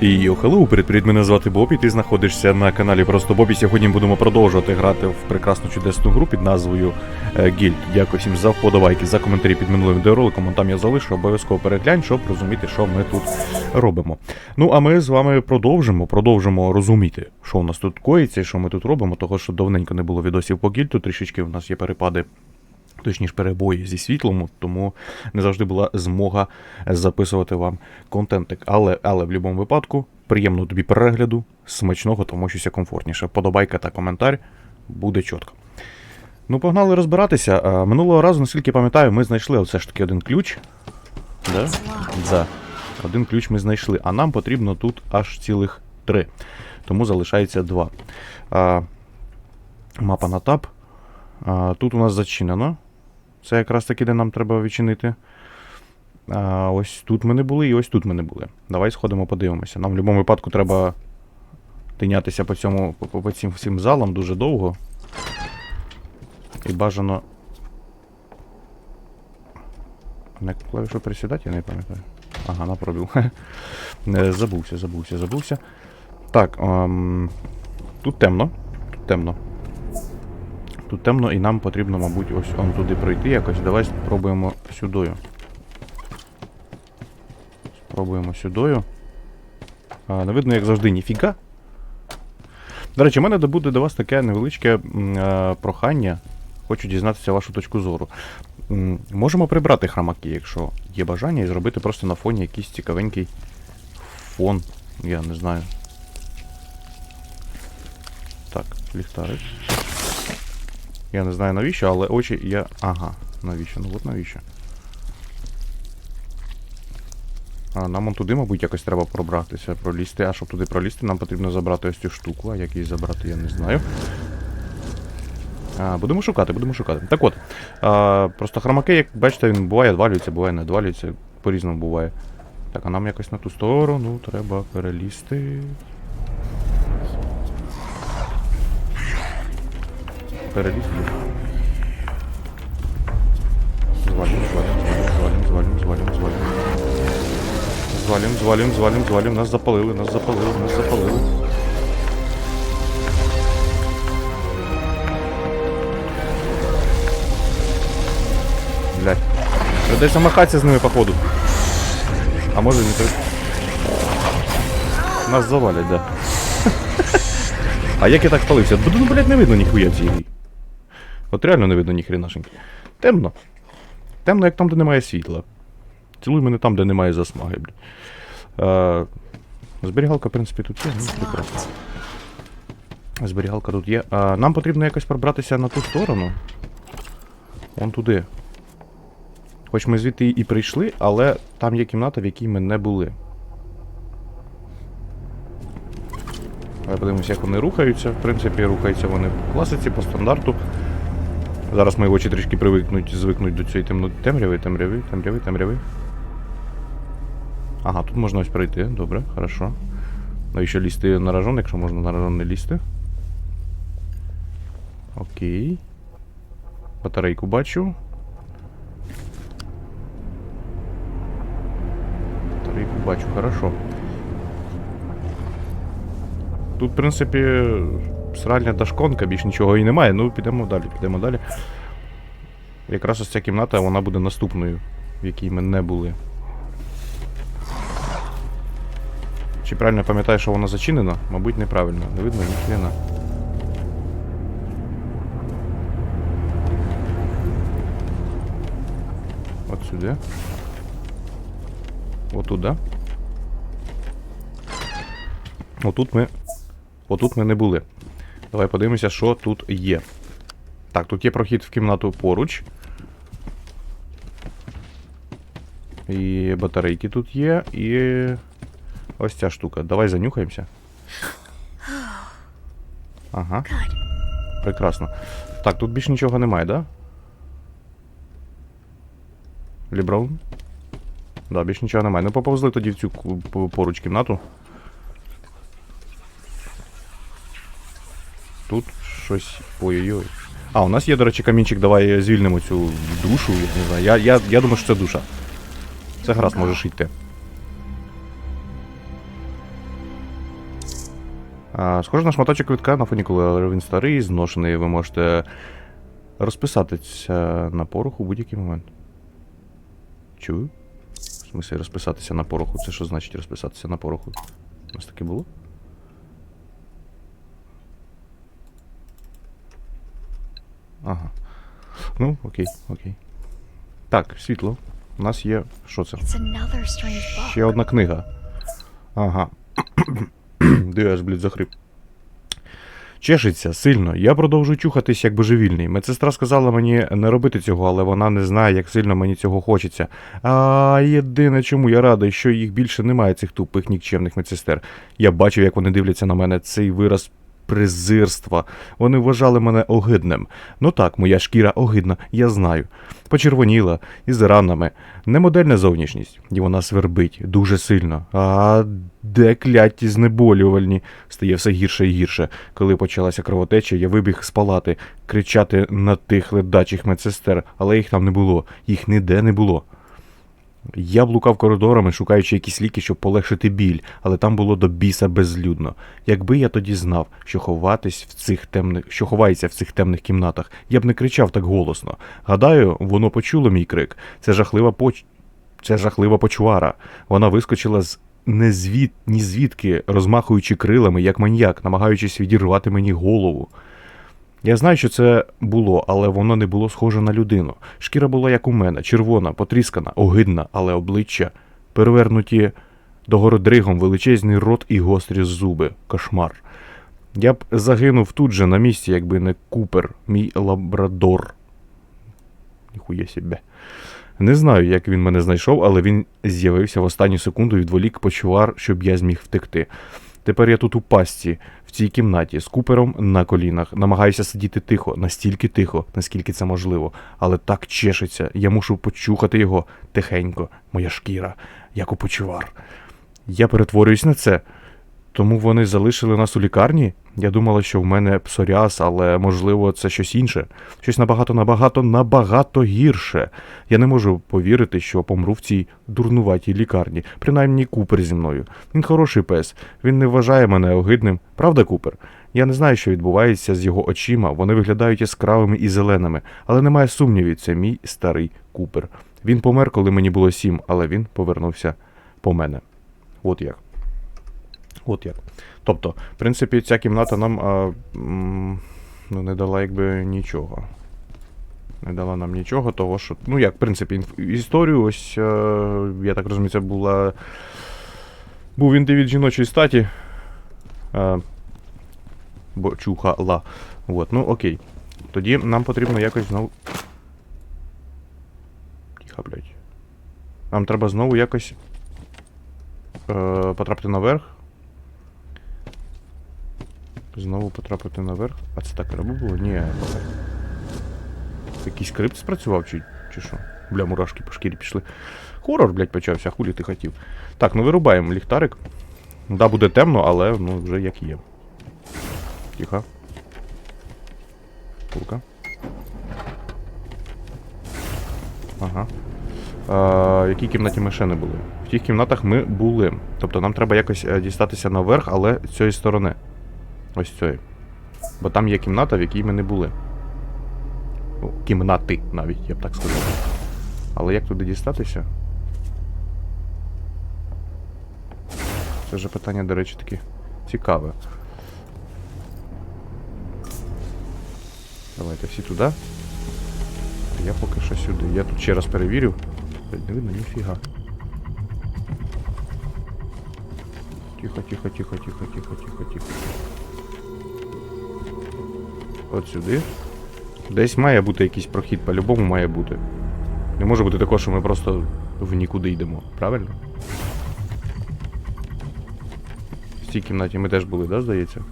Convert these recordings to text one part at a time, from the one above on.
І хеллоу, привіт, мене звати Бобі, ти знаходишся на каналі Просто Бобі. Сьогодні будемо продовжувати грати в прекрасну чудесну гру під назвою е, Гільд. Дякую всім за вподобайки, за коментарі під минулим відеороликом. Там я залишу, обов'язково переглянь, щоб розуміти, що ми тут робимо. Ну а ми з вами продовжимо, продовжимо розуміти, що у нас тут коїться і що ми тут робимо, того що давненько не було відосів по гільду, трішечки у нас є перепади. Точніше, перебої зі світлом, тому не завжди була змога записувати вам контентик. Але, але в будь-якому випадку, приємного тобі перегляду, смачного, тому щось комфортніше. Подобайка та коментар буде чітко. Ну, погнали розбиратися. Минулого разу, наскільки пам'ятаю, ми знайшли оце ж таки один ключ. Да? Да. Один ключ ми знайшли, а нам потрібно тут аж цілих три. Тому залишається два. А, мапа на тап. А, тут у нас зачинено. Це якраз таки, де нам треба відчинити. А, ось тут ми не були, і ось тут ми не були. Давай сходимо, подивимося. Нам в будь-якому випадку треба тинятися по цьому по, по, цим всім залам дуже довго. І бажано. На клавішу присідати, я не пам'ятаю. Ага, на пробіл. Е, забувся, забувся, забувся. Так, ем, тут темно. Тут темно. Тут темно і нам потрібно, мабуть, ось он туди пройти якось. Давай спробуємо сюдою. Спробуємо сюдою. А, не видно, як завжди, ніфіга. До речі, у мене буде до вас таке невеличке е, прохання. Хочу дізнатися вашу точку зору. М, Можемо прибрати хромаки, якщо є бажання, і зробити просто на фоні якийсь цікавенький фон. Я не знаю. Так, ліхтарик. Я не знаю навіщо, але очі я. Ага, навіщо? Ну от навіщо. А, нам он туди, мабуть, якось треба пробратися, пролізти. А щоб туди пролізти, нам потрібно забрати ось цю штуку, а як її забрати, я не знаю. А, будемо шукати, будемо шукати. Так от. А, просто хромаки, як бачите, він буває відвалюється, буває не відвалюється, по-різному буває. Так, а нам якось на ту сторону треба перелізти. Перелізти. Звалим, звалим, звалим, звалим, звалим, звалим. Звалим, звалим, звалим, звалим. Нас запалили, нас запалили, нас запалили. Блять. Придеться махатися з ними, походу. А може не так. Нас завалять, да. А як я так спалився? Блядь, не видно ніхуя цієї. От реально не видно ніхренашеньки. Темно. Темно, як там, де немає світла. Цілуй мене там, де немає засмаги, блядь. Зберігалка, в принципі, тут є, ну, прекрасно. Зберігалка тут є. А, нам потрібно якось пробратися на ту сторону. Вон туди. Хоч ми звідти і прийшли, але там є кімната, в якій ми не були. Давай подивимося, як вони рухаються. В принципі, рухаються вони по класиці, по стандарту. Зараз мої очі трішки привикнуть, звикнуть до цієї темно... темряви, темряви, темряви, темряви. Ага, тут можна ось пройти, добре, хорошо. Навіщо лізти на ражон, якщо можна на ражон не лізти? Окей. Батарейку бачу. Батарейку бачу, хорошо. Тут, в принципі, сральня дашконка, більш нічого і немає. Ну, підемо далі, підемо далі. Якраз ось ця кімната, вона буде наступною, в якій ми не були. Чи правильно пам'ятаю, що вона зачинена? Мабуть, неправильно. Не видно ні хрена. От сюди. Отут, да? Отут ми. Отут ми не були. Давай подивимося, що тут є. Так, тут є прохід в кімнату поруч. І батарейки тут є, і. Ось ця штука. Давай занюхаємося. Ага. Прекрасно. Так, тут більше нічого немає, да? Лібраун? Да, більше нічого немає. Ну поповзли тоді в цю поруч кімнату. Тут щось. Ой-ой-ой. А, у нас є, до речі, камінчик, давай звільнимо цю душу. Я не знаю. Я, я, я думаю, що це душа. Це гаразд, можеш йти. Схоже на шматочок квитка на фоні, коли він старий, зношений, ви можете розписатися на пороху у будь-який момент. Чую? В смысле розписатися на пороху? Це що значить розписатися на пороху? У нас таке було? Ага. Ну, окей, окей. Так, світло. У нас є. Що це? Ще одна книга. Ага. Де аж, блядь, захрип. Чешеться сильно. Я продовжую чухатись як божевільний. Медсестра сказала мені не робити цього, але вона не знає, як сильно мені цього хочеться. А єдине, чому я радий, що їх більше немає, цих тупих нікчемних медсестер. Я бачив, як вони дивляться на мене. Цей вираз презирства. Вони вважали мене огидним. Ну так, моя шкіра огидна, я знаю. Почервоніла, із ранами. Не модельна зовнішність, і вона свербить дуже сильно. А де кляті знеболювальні? Стає все гірше і гірше. Коли почалася кровотеча, я вибіг з палати, кричати на тих ледачих медсестер, але їх там не було, їх ніде не було. Я блукав коридорами, шукаючи якісь ліки, щоб полегшити біль, але там було до біса безлюдно. Якби я тоді знав, що ховатись в цих темних, що ховається в цих темних кімнатах, я б не кричав так голосно. Гадаю, воно почуло мій крик. Це жахлива поч... Це жахлива почвара. Вона вискочила з незвід... ні звідки, розмахуючи крилами, як маньяк, намагаючись відірвати мені голову. Я знаю, що це було, але воно не було схоже на людину. Шкіра була як у мене, червона, потріскана, огидна, але обличчя перевернуті догородригом величезний рот і гострі зуби. Кошмар. Я б загинув тут же на місці, якби не Купер, мій лабрадор. Ніхуя себе. Не знаю, як він мене знайшов, але він з'явився в останню секунду відволік почвар, щоб я зміг втекти. Тепер я тут у пастці, в цій кімнаті, з купером на колінах, намагаюся сидіти тихо, настільки тихо, наскільки це можливо, але так чешеться, я мушу почухати його тихенько, моя шкіра, як у почвар. Я перетворююсь на це. Тому вони залишили нас у лікарні? Я думала, що в мене псоріаз, але можливо це щось інше. Щось набагато, набагато, набагато гірше. Я не можу повірити, що помру в цій дурнуватій лікарні. Принаймні Купер зі мною. Він хороший пес. Він не вважає мене огидним. Правда, Купер? Я не знаю, що відбувається з його очима. Вони виглядають яскравими і зеленими, але немає сумнівів, це мій старий Купер. Він помер, коли мені було сім, але він повернувся по мене. От як. От як. Тобто, в принципі, ця кімната нам а, ну, не дала якби нічого. Не дала нам нічого, того що. Ну як, в принципі, інф- історію, ось, е, я так розумію, це була. Був індивід жіночої статі. Е, бо чухала. От, ну окей. Тоді нам потрібно якось знову. Тихо, блядь. Нам треба знову якось. Е, потрапити наверх. Знову потрапити наверх. А це так треба було? Ні. Якийсь скрипт спрацював чи, чи що? Бля, мурашки по шкірі пішли. Хорор, блядь, почався, хулі ти хотів. Так, ну вирубаємо ліхтарик. Да, буде темно, але ну вже як є. Тихо. Курка. Ага. А, в якій кімнаті ми ще не були? В тих кімнатах ми були. Тобто нам треба якось е, дістатися наверх, але з цієї сторони. Ось цієї. Бо там є кімната, в якій ми не були. Ну, кімнати навіть, я б так сказав. Але як туди дістатися? Це вже питання, до речі, таке цікаве. Давайте всі туди. Я поки що сюди. Я тут ще раз перевірю. Не видно ніфіга. Тихо, тихо, тихо, тихо, тихо, тихо, тихо. От сюди. Десь має бути якийсь прохід, по-любому має бути. Не може бути такого, що ми просто в нікуди йдемо, правильно? В цій кімнаті ми теж були, да, здається?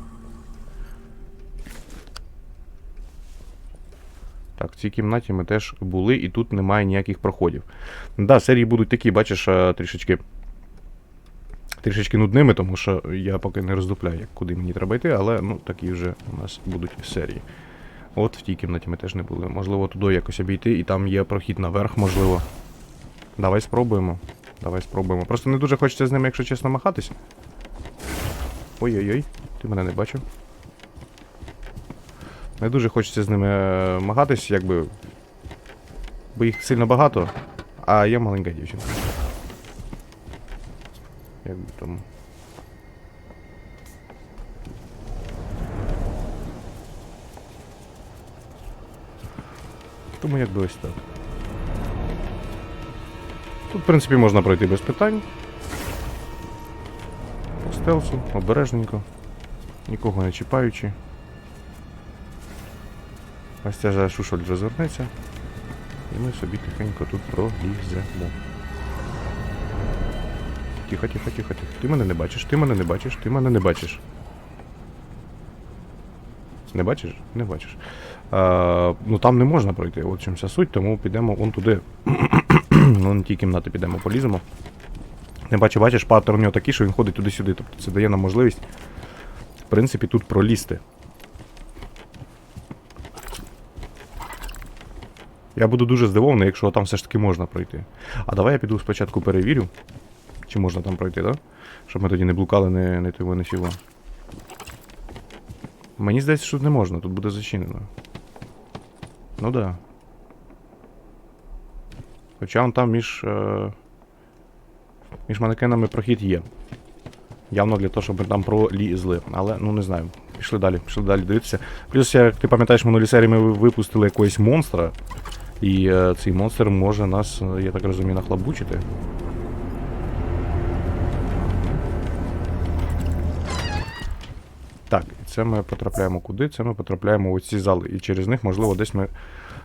Так, в цій кімнаті ми теж були, і тут немає ніяких проходів. Да, серії будуть такі, бачиш, е, трішечки. Трішечки нудними, тому що я поки не роздупляю, куди мені треба йти, але ну такі вже у нас будуть серії. От в тій кімнаті ми теж не були. Можливо, туди якось обійти, і там є прохід наверх, можливо. Давай спробуємо. Давай спробуємо. Просто не дуже хочеться з ними, якщо чесно, махатися. Ой-ой-ой, ти мене не бачив. Не дуже хочеться з ними е, магатись, якби. Бо їх сильно багато, а я маленька дівчинка. Якби тому. Тому якби ось так. Тут, в принципі, можна пройти без питань. По стелсу, обережненько, нікого не чіпаючи. Ось ця шушоль розвернеться. І ми собі тихенько тут проліземо. Тихо, тихо, тихо, тихо. Ти мене не бачиш, ти мене не бачиш, ти мене не бачиш. Не бачиш? Не бачиш. А, ну там не можна пройти, от чим вся суть, тому підемо вон туди. ну, на ті кімнати підемо, поліземо. Не бачу, бачиш, паттерн у нього такий, що він ходить туди-сюди. Тобто це дає нам можливість, в принципі, тут пролізти. Я буду дуже здивований, якщо там все ж таки можна пройти. А давай я піду спочатку перевірю, чи можна там пройти? Да? Щоб ми тоді не блукали, не, не того, не сіло. Мені здається, що тут не можна, тут буде зачинено. Ну да. Хоча он там між. Е... Між манекенами прохід є. Явно для того, щоб ми там пролізли. Але ну не знаю. Пішли далі, пішли далі дивитися. Плюс, як ти пам'ятаєш, в минулій серії ми випустили якогось монстра. І е, цей монстр може нас, е, я так розумію, нахлабучити. Так, і це ми потрапляємо куди? Це ми потрапляємо у ці зали. І через них, можливо, десь ми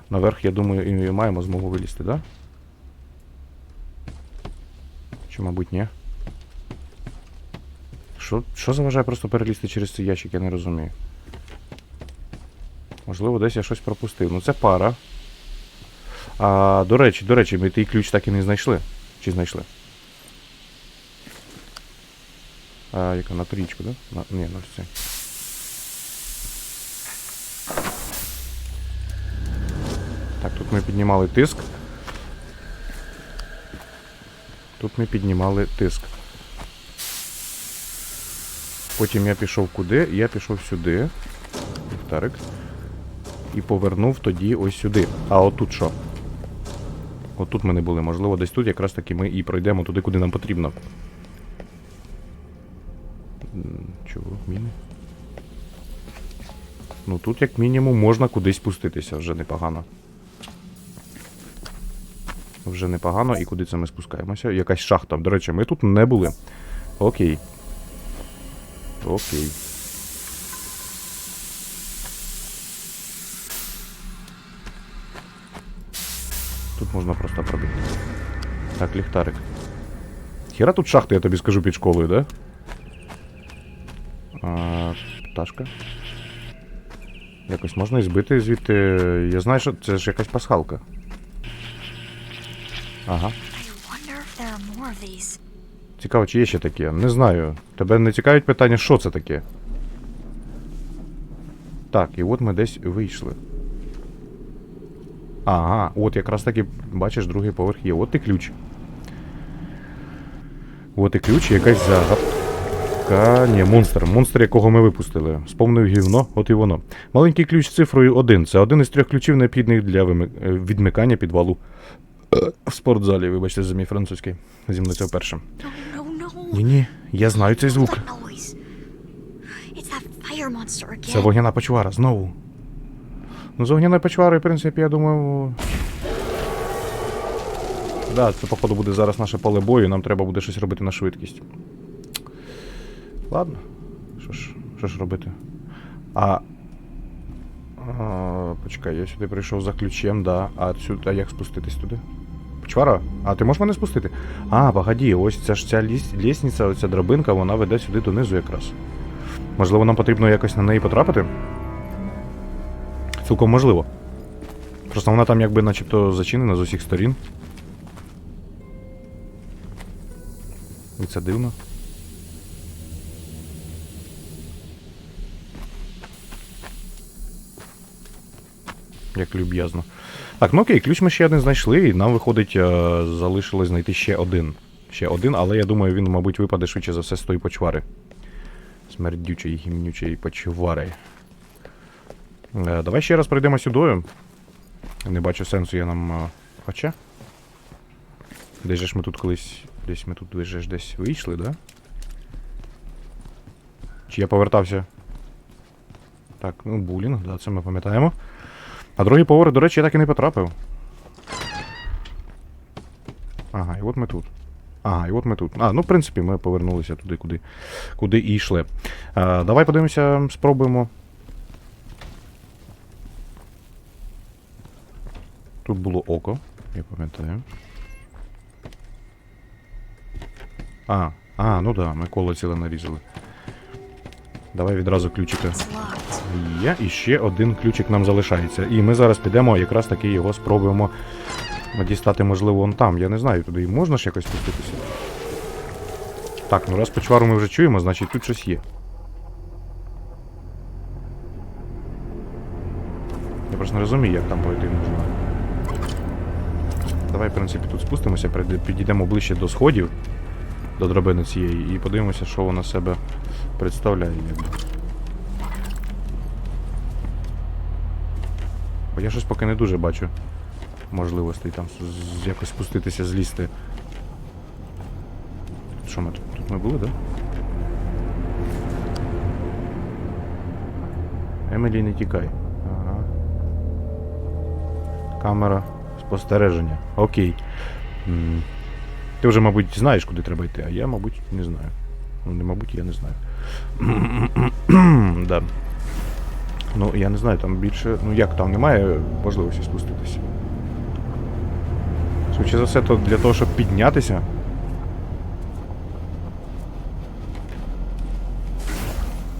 наверх, я думаю, і маємо змогу вилізти, да? Чи, мабуть, ні? Що, що заважає просто перелізти через цей ящик, я не розумію. Можливо, десь я щось пропустив. Ну це пара. А, до речі, до речі, ми той ключ так і не знайшли. Чи знайшли? А, яка на трічку, да? На, ні, на ось Так, тут ми піднімали тиск. Тут ми піднімали тиск. Потім я пішов куди? Я пішов сюди. Ліхтарик. І повернув тоді ось сюди. А отут що? Отут ми не були. Можливо, десь тут якраз таки ми і пройдемо туди, куди нам потрібно. Чого? Міни? Ну тут, як мінімум, можна кудись спуститися, вже непогано. Вже непогано. І куди це ми спускаємося? Якась шахта. До речі, ми тут не були. Окей. Окей. Тут можна просто пробити. Так, ліхтарик. Хіра тут шахти, я тобі скажу під школою, да? А, пташка. Якось можна і збити звідти. Я знаю, що це ж якась пасхалка. Ага. Цікаво, чи є ще таке? Не знаю. Тебе не цікавить питання, що це таке? Так, і от ми десь вийшли. Ага, от якраз таки, бачиш, другий поверх є. От і ключ. От і ключ, і якась загадка. Ні, монстр. Монстр, якого ми випустили. Сповнив гівно, от і воно. Маленький ключ з цифрою 1. Це один із трьох ключів, необхідних для вими- е, відмикання підвалу. В спортзалі, вибачте, за мій французький. Зі мною це вперше. Ні, ні, я знаю цей звук. Це вогняна почвара знову. Ну, з вогняною почварою, в принципі, я думаю. Да, це, походу, буде зараз наше поле бою, нам треба буде щось робити на швидкість. Ладно. Що ж, що ж робити? А. а. Почекай, я сюди прийшов за ключем, да. А сюди, а як спуститись туди? Почвара? А ти можеш мене спустити? А, погоді, ось ця ж ця ліс, лісниця, оця драбинка, вона веде сюди донизу якраз. Можливо, нам потрібно якось на неї потрапити? Цілком можливо. Просто вона там якби начебто зачинена з усіх сторін. І це дивно. Як люб'язно. Так, ну окей, ключ ми ще один знайшли, і нам виходить, е, залишилось знайти ще один. Ще один, але я думаю, він, мабуть, випаде швидше за все з тої почвари. Смердючий, гімнючий почварий. Е, давай ще раз пройдемо сюдою. Не бачу сенсу, я нам. е, Хоча. Десь же ж ми тут колись. Десь ми тут ви ж десь вийшли, да? Чи я повертався? Так, ну булінг, да, це ми пам'ятаємо. А другий поверх, до речі, я так і не потрапив. Ага, і от ми тут. Ага, і от ми тут. А, ну, в принципі, ми повернулися туди, куди, куди і йшли. А, давай подивимося, спробуємо. Тут було око, я пам'ятаю. А, а, ну да, ми коло ціле нарізали. Давай відразу ключика. Є, і ще один ключик нам залишається. І ми зараз підемо, якраз таки його спробуємо дістати, можливо, вон там. Я не знаю, туди можна ж якось спуститися. Так, ну раз почвару ми вже чуємо, значить тут щось є. Я просто не розумію, як там пройти можна. Давай, в принципі, тут спустимося, підійдемо ближче до сходів, до драбини цієї, і подивимося, що вона себе представляє. Якби. Бо я щось поки не дуже бачу можливостей там якось спуститися, злізти. Що ми тут? Тут ми були, так? Да? Емілі, не тікай. Ага. Камера спостереження. Окей. Ти вже, мабуть, знаєш, куди треба йти, а я, мабуть, не знаю. Ну, не мабуть, я не знаю. да. Ну, я не знаю, там більше. Ну як там немає можливості спуститися. Швидше за все, то для того, щоб піднятися.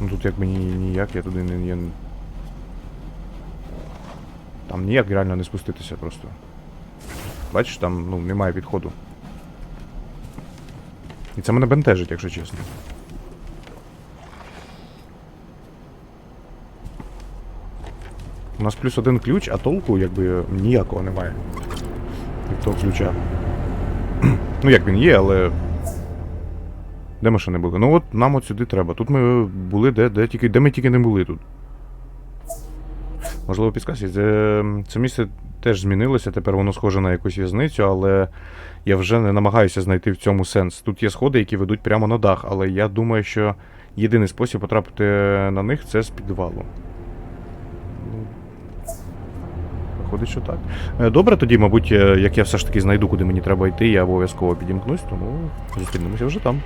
Ну тут якби ні, ніяк, я туди не. Я... Там ніяк реально не спуститися просто. Бачиш, там ну, немає підходу. І це мене бентежить, якщо чесно. У нас плюс один ключ, а толку якби ніякого немає. Від того ключа. ну як він є, але. Де ми ще не були? Ну от нам от сюди треба. Тут ми були, де, де, тільки, де ми тільки не були тут. Можливо, підказці. Це, це місце теж змінилося, тепер воно схоже на якусь в'язницю, але я вже не намагаюся знайти в цьому сенс. Тут є сходи, які ведуть прямо на дах, але я думаю, що єдиний спосіб потрапити на них це з підвалу. Ну, Виходить, що так. Е, Добре, тоді, мабуть, е, як я все ж таки знайду, куди мені треба йти, я обов'язково підімкнусь, тому зустрінемося вже там.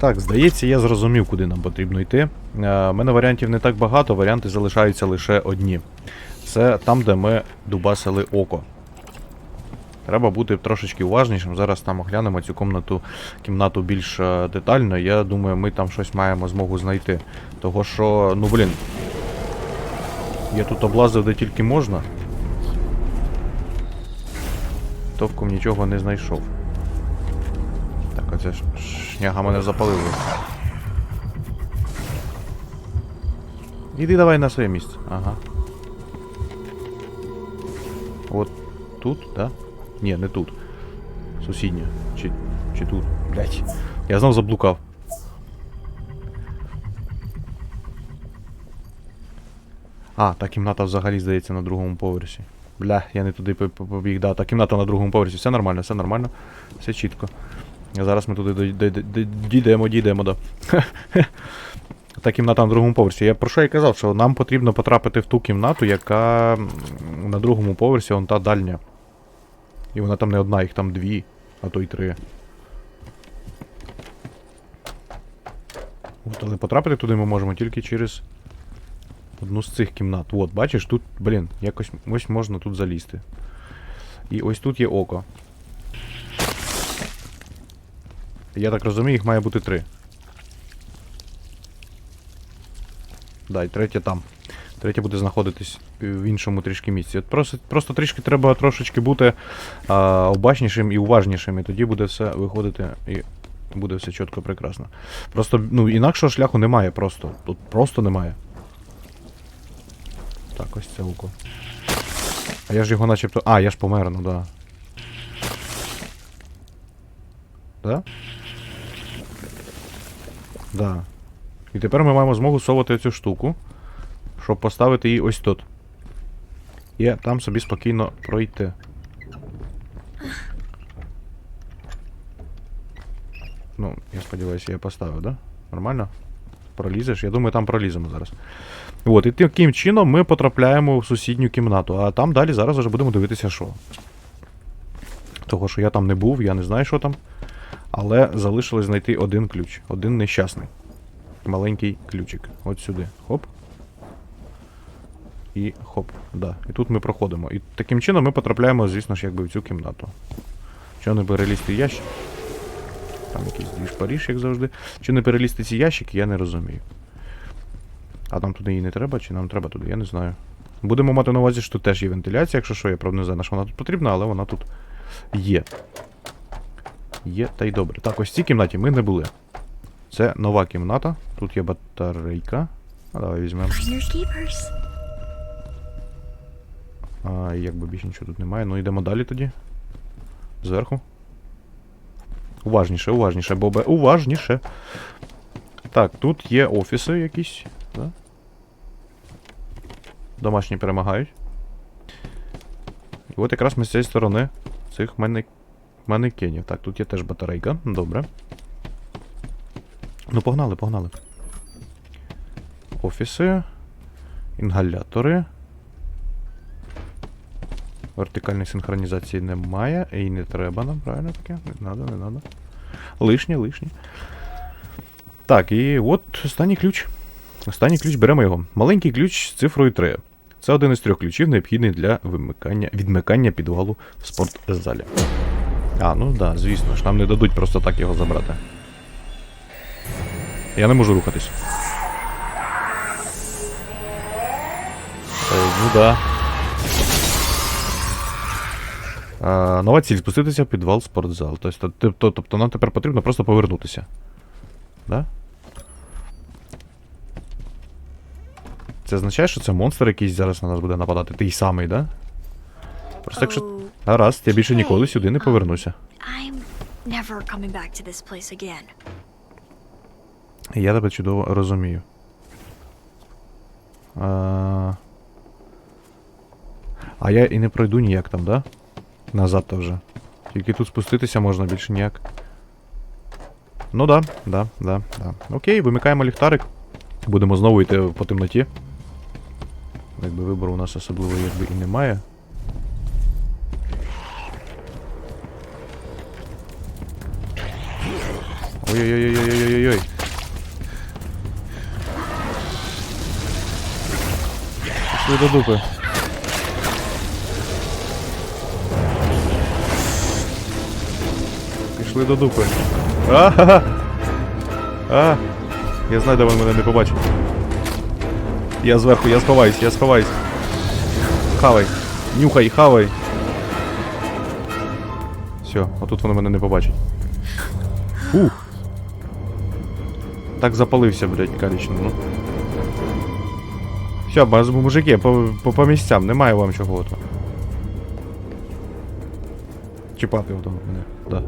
Так, здається, я зрозумів, куди нам потрібно йти. У мене варіантів не так багато, варіанти залишаються лише одні. Це там, де ми дубасили око. Треба бути трошечки уважнішим. Зараз там оглянемо цю комнату, кімнату більш е, детально. Я думаю, ми там щось маємо змогу знайти. Того що, ну блін. Я тут облазив де тільки можна. Товком нічого не знайшов. Так, оце ж шняга мене запалила. Іди давай на своє місце. Ага. От тут, да? Ні, не тут. Сусідня. Чи, чи тут. Блять. Я знов заблукав. А, та кімната взагалі здається на другому поверсі. Бля, я не туди по- по- побіг. Да, та кімната на другому поверсі. Все нормально, все нормально. Все чітко. Зараз ми туди дійдемо, дійдемо, да. Та кімната на другому поверсі. Я про що я казав, що нам потрібно потрапити в ту кімнату, яка на другому поверсі, вон та дальня. І вона там не одна, їх там дві, а то й три. Але потрапити туди ми можемо тільки через одну з цих кімнат. От, бачиш, тут, блін, якось ось можна тут залізти. І ось тут є око. Я так розумію, їх має бути три. Да, і третє там. Третє буде знаходитись в іншому трішки місці. От Просто, просто трішки треба трошечки бути а, обачнішим і уважнішим, і тоді буде все виходити і буде все чітко прекрасно. Просто, ну, інакшого шляху немає просто. Тут просто немає. Так, ось це око. А я ж його начебто. А, я ж помер, ну да. Да? Да. І тепер ми маємо змогу совати цю штуку, щоб поставити її ось тут. І там собі спокійно пройти. Ну, я сподіваюся, я поставив, да? Нормально? Пролізеш? Я думаю, там проліземо зараз. От, і таким чином ми потрапляємо в сусідню кімнату, а там далі зараз вже будемо дивитися, що. Того, що я там не був, я не знаю, що там. Але залишилось знайти один ключ. Один нещасний. Маленький ключик. От сюди. Хоп. І хоп. Да. І тут ми проходимо. І таким чином ми потрапляємо, звісно ж, якби в цю кімнату. Що не перелізти ящик? Там якийсь двіж паріж, як завжди. Чи не перелізти ці ящики, я не розумію. А нам туди її не треба, чи нам треба туди, я не знаю. Будемо мати на увазі, що тут теж є вентиляція, якщо що, я правда не знаю, на що вона тут потрібна, але вона тут є. Є, та й добре. Так, ось в цій кімнаті ми не були. Це нова кімната. Тут є батарейка. А давай візьмемо. А, якби більше нічого тут немає. Ну йдемо далі тоді. Зверху. Уважніше, уважніше, Бобе. Уважніше. Так, тут є офіси якісь. Домашні перемагають. І от якраз ми з цієї сторони цих манекенів. Так, тут є теж батарейка. Добре. Ну, погнали, погнали. Офіси. Інгалятори. Вертикальної синхронізації немає, і не треба нам, правильно таке? Не надо, не надо. Лишнє, лишнє. Так, і от останній ключ. Останній ключ беремо його. Маленький ключ з цифрою 3. Це один із трьох ключів, необхідний для вимикання, відмикання підвалу в спортзалі. А, ну да, звісно ж, нам не дадуть просто так його забрати. Я не можу рухатись. Е, ну да. А, нова ціль спуститися в підвал спортзал. Тобто, тобто нам тепер потрібно просто повернутися. Да? Це означає, що це монстр якийсь зараз на нас буде нападати. Той самий, да? Просто якщо. Гаразд, я більше ніколи сюди не повернуся. Я тебе чудово розумію. А, а я і не пройду ніяк там, да? Назад то вже. Тільки тут спуститися можна більше ніяк. Ну да, да, да, да. Окей, вимикаємо ліхтарик. Будемо знову йти по темноті. Якби вибору у нас особливо якби і немає. Ой-ой-ой-ой-ой-ой-ой. Пішли до дупи. Пішли до дупи. А-ха-ха! А! Я знаю, де він мене не побачить. Я зверху, я сховаюсь, я сховаюсь. Хавай. Нюхай, хавай. Все, отут вони мене не побачать. Фух. Так запалився, блядь, калічно, ну. Все, мужики, по, по, по місцям, немає вам чого то. Чіпати того мене, да.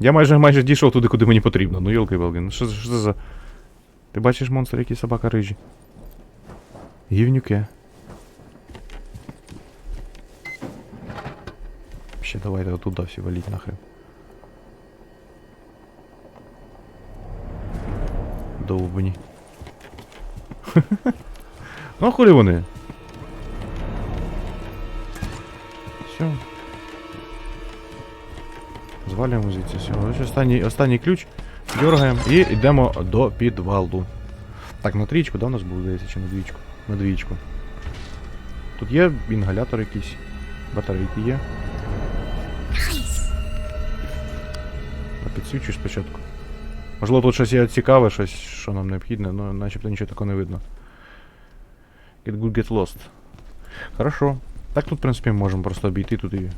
Я майже майже дійшов туди, куди мені потрібно. Ну йолки палки ну що, що це за. Ти бачиш монстр, який собака рижі? Гівнюке. Ще давайте отуда всі валіть нахрен. Довбані. ну, а хулі вони. Все. Звалюємо звідси все. Ось останній, останній ключ. Дергаємо і йдемо до підвалу. Так, на трічку, да, у нас був, здається, чи на двічку? На двічку. Тут є інгалятор якийсь. Батарейки є. А підсвічуй спочатку. Можливо, тут щось є цікаве, щось, що нам необхідне, але начебто нічого такого не видно. Get good, get lost. Хорошо. Так тут, в принципі, можемо просто обійти тут і.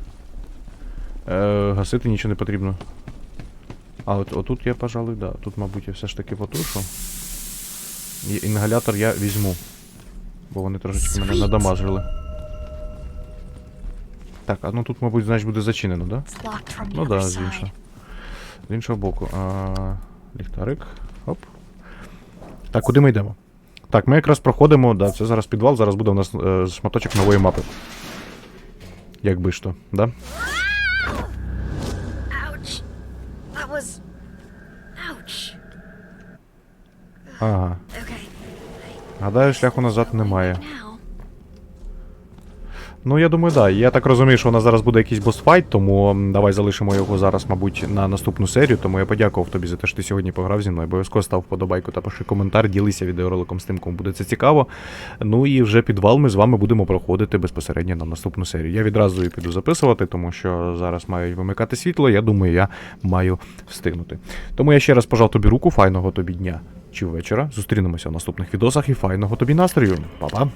Е, гасити нічого не потрібно. А от отут я, пожалуй, да. Тут, мабуть, я все ж таки потушу. І інгалятор я візьму. Бо вони трошечки мене надамажили. Так, а ну тут, мабуть, значить буде зачинено, да? Ну да, з іншого. З іншого боку. А, ліхтарик. Оп. Так, куди ми йдемо? Так, ми якраз проходимо, да, це зараз підвал, зараз буде у нас е, шматочок нової мапи. Якби ж то, да? Ага. Гадаю, шляху назад немає. Ну, я думаю, да. Я так розумію, що у нас зараз буде якийсь босфайт, тому давай залишимо його зараз, мабуть, на наступну серію. Тому я подякував тобі за те, що ти сьогодні пограв зі мною. Обов'язково став вподобайку та пиши коментар, ділися відеороликом з тим, кому буде це цікаво. Ну і вже підвал ми з вами будемо проходити безпосередньо на наступну серію. Я відразу і піду записувати, тому що зараз мають вимикати світло. Я думаю, я маю встигнути. Тому я ще раз пожав тобі руку, файного тобі дня чи вечора. Зустрінемося в наступних відосах і файного тобі настрою. Па-па!